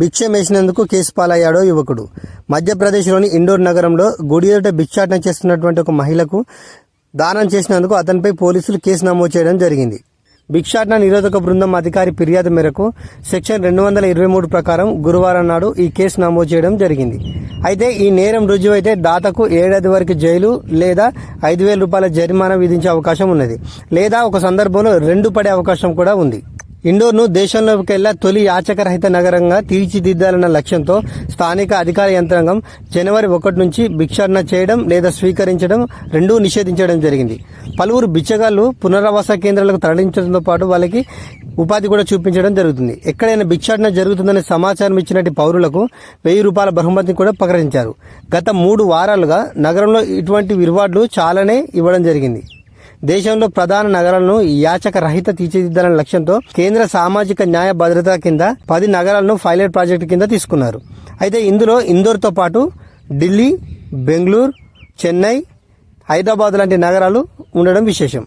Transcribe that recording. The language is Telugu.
భిక్ష వేసినందుకు కేసు పాలయ్యాడో యువకుడు. మధ్యప్రదేశ్లోని ఇండోర్ నగరంలో గుడి ఎదుట భిక్షాటన చేస్తున్నటువంటి ఒక మహిళకు దానం చేసినందుకు అతనిపై పోలీసులు కేసు నమోదు చేయడం జరిగింది. భిక్షాటన నిరోధక బృందం అధికారి ఫిర్యాదు మేరకు సెక్షన్ రెండు వందల ఇరవై మూడు ప్రకారం గురువారం నాడు ఈ కేసు నమోదు చేయడం జరిగింది. అయితే ఈ నేరం రుజువైతే దాతకు ఏడాది వరకు జైలు లేదా ఐదు వేల రూపాయల జరిమానా విధించే అవకాశం ఉన్నది. లేదా ఒక సందర్భంలో రెండు పడే అవకాశం కూడా ఉంది. ఇండోర్ను దేశంలోకెల్లా తొలి యాచకరహిత నగరంగా తీర్చిదిద్దాలన్న లక్ష్యంతో స్థానిక అధికార యంత్రాంగం జనవరి ఒకటి నుంచి భిక్షాటన చేయడం లేదా స్వీకరించడం రెండూ నిషేధించడం జరిగింది. పలువురు బిచ్చగాళ్ళు పునరావాస కేంద్రాలకు తరలించడంతో పాటు వాళ్ళకి ఉపాధి కూడా చూపించడం జరుగుతుంది. ఎక్కడైనా భిక్షాటన జరుగుతుందనే సమాచారం ఇచ్చినట్టు పౌరులకు వెయ్యి రూపాయల బహుమతిని కూడా ప్రకటించారు. గత మూడు వారాలుగా నగరంలో ఇటువంటి విరువాడ్లు చాలానే ఇవ్వడం జరిగింది. దేశంలో ప్రధాన నగరాలను యాచక రహిత తీర్చిదిద్దాలనే లక్ష్యంతో కేంద్ర సామాజిక న్యాయ భద్రత కింద పది నగరాలను పైలట్ ప్రాజెక్టు కింద తీసుకున్నారు. అయితే ఇందులో ఇందోర్తో పాటు ఢిల్లీ బెంగళూరు చెన్నై హైదరాబాద్ లాంటి నగరాలు ఉండడం విశేషం.